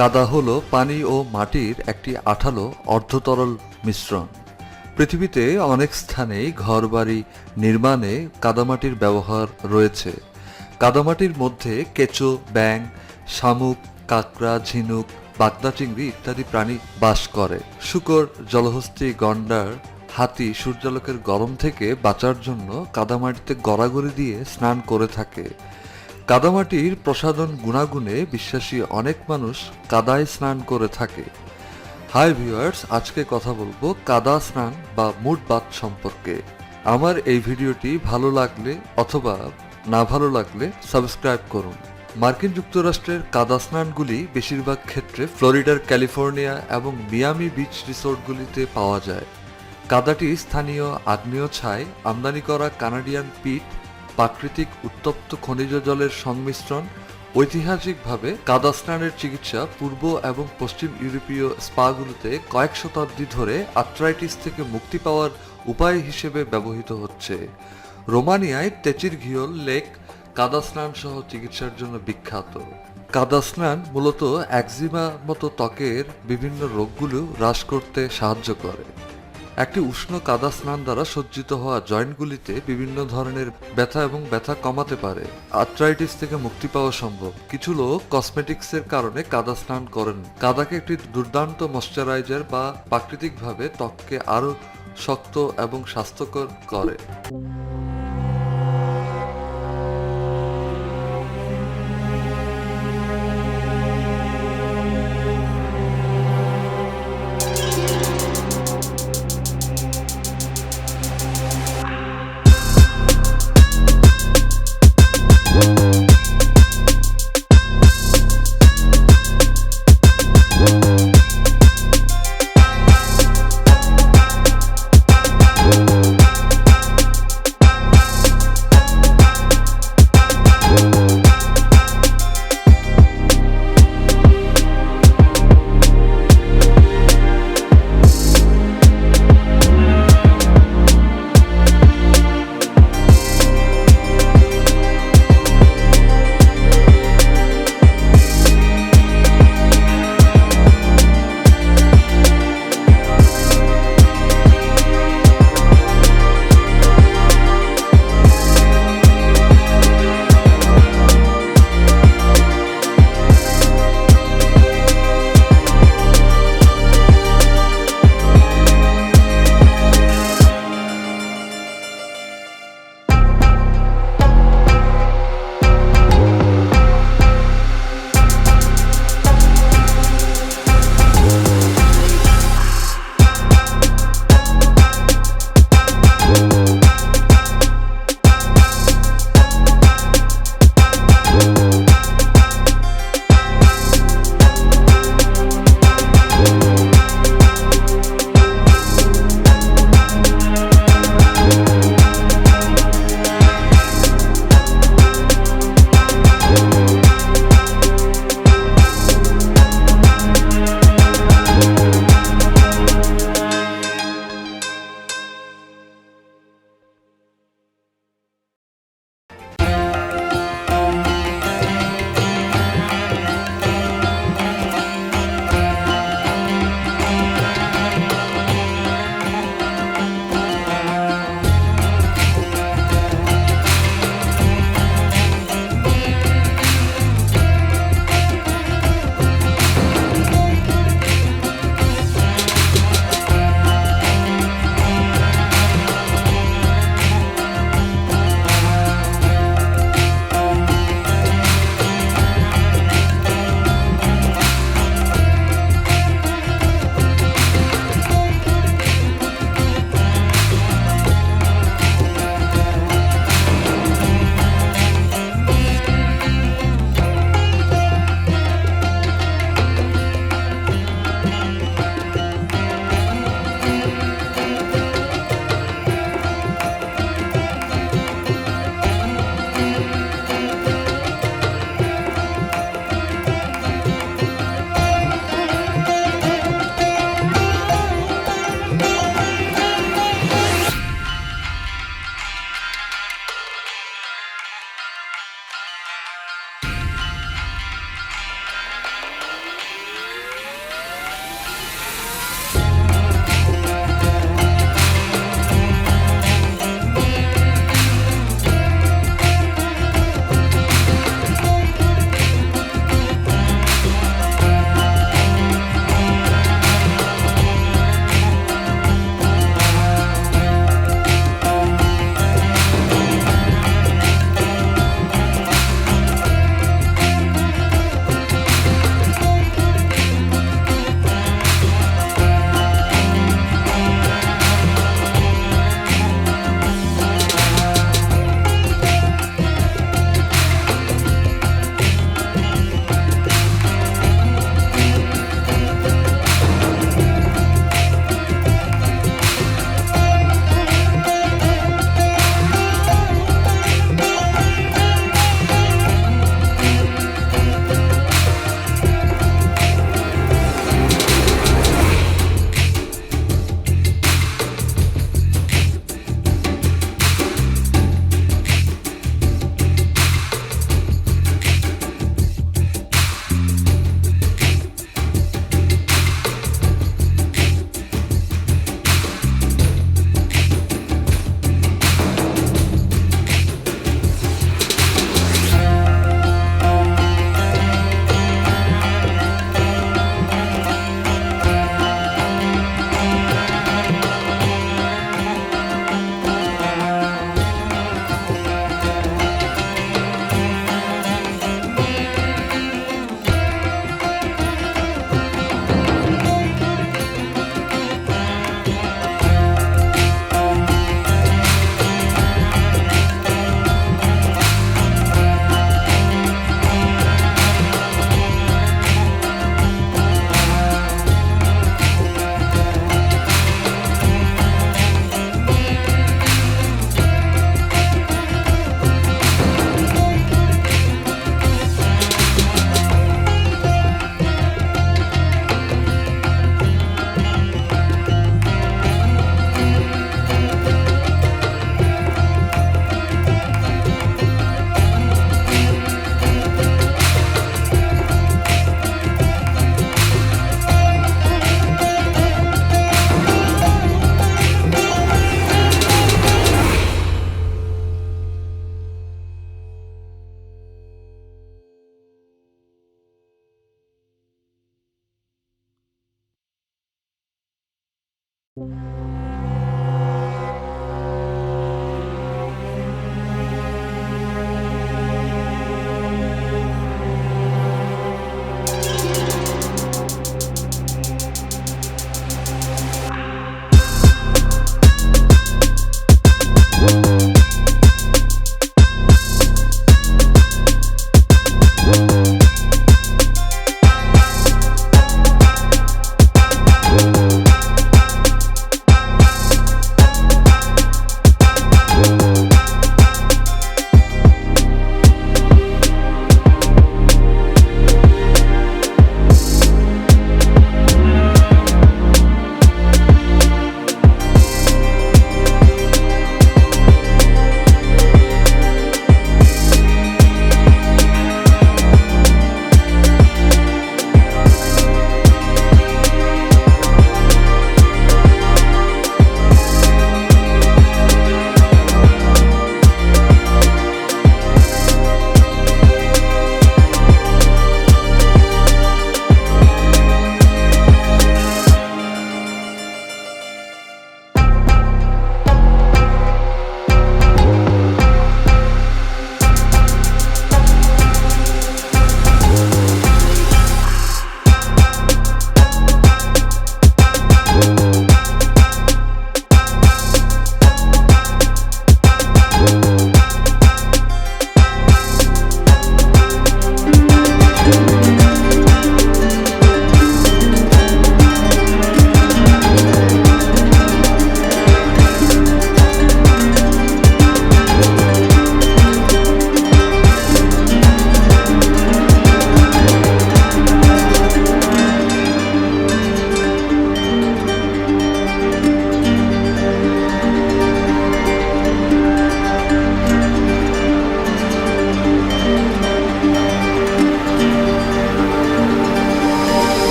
কাদা হল পানি ও মাটির একটি আঠালো অর্ধতরল মিশ্রণ। পৃথিবীতে অনেক স্থানেই ঘরবাড়ি নির্মাণে কাদামাটির ব্যবহার রয়েছে। কাদামাটির মধ্যে কেঁচো ব্যাং শামুক, কাঁকড়া, ঝিনুক, বাগদা চিংড়ি ইত্যাদি প্রাণী বাস করে। শুকর, জলহস্তি, গন্ডার, হাতি সূর্যালোকের গরম থেকে বাঁচার জন্য কাদামাটিতে গড়াগড়ি দিয়ে স্নান করে থাকে। কাদামাটির প্রসাধন গুণাগুণে বিশ্বাসী অনেক মানুষ কাদায় স্নান করে থাকে। হাই ভিউয়ার্স, আজকে কথা বলব কাদা স্নান বা মুড বাথ সম্পর্কে। আমার এই ভিডিওটি ভালো লাগলে অথবা না ভালো লাগলে সাবস্ক্রাইব করুন। মার্কিন যুক্তরাষ্ট্রের কাদা স্নানগুলি বেশিরভাগ ক্ষেত্রে ফ্লোরিডার, ক্যালিফোর্নিয়া এবং মিয়ামি বিচ রিসোর্টগুলিতে পাওয়া যায়। কাদাটি স্থানীয় আগ্নেয় ছাই, আমদানি করা কানাডিয়ান পিট প্রাকৃতিক উত্তপ্ত খনিজ জলের সংমিশ্রণ, ঐতিহাসিকভাবে কাদা স্নানের চিকিৎসা পূর্ব এবং পশ্চিম ইউরোপীয় স্পাগুলোতে কয়েক শতাব্দী ধরে আর্থ্রাইটিস থেকে মুক্তি পাওয়ার উপায় হিসেবে ব্যবহৃত হচ্ছে। রোমানিয়ায় তেচির ঘিওল লেক কাদা স্নান সহ চিকিৎসার জন্য বিখ্যাত। কাদা স্নান মূলত একজিমা মতো ত্বকের বিভিন্ন রোগগুলো হ্রাস করতে সাহায্য করে। একটি উষ্ণ কাদা স্নান দ্বারা সজ্জিত হওয়া জয়েন্টগুলিতে বিভিন্ন ধরনের ব্যথা এবং ব্যথা কমাতে পারে। আর্থ্রাইটিস থেকে মুক্তি পাওয়া সম্ভব। কিছু লোক কসমেটিক্সের কারণে কাদা স্নান করেন। কাদাকে একটি দুর্দান্ত ময়শ্চারাইজার বা প্রাকৃতিকভাবে ত্বককে আরও শক্ত এবং স্বাস্থ্যকর করে।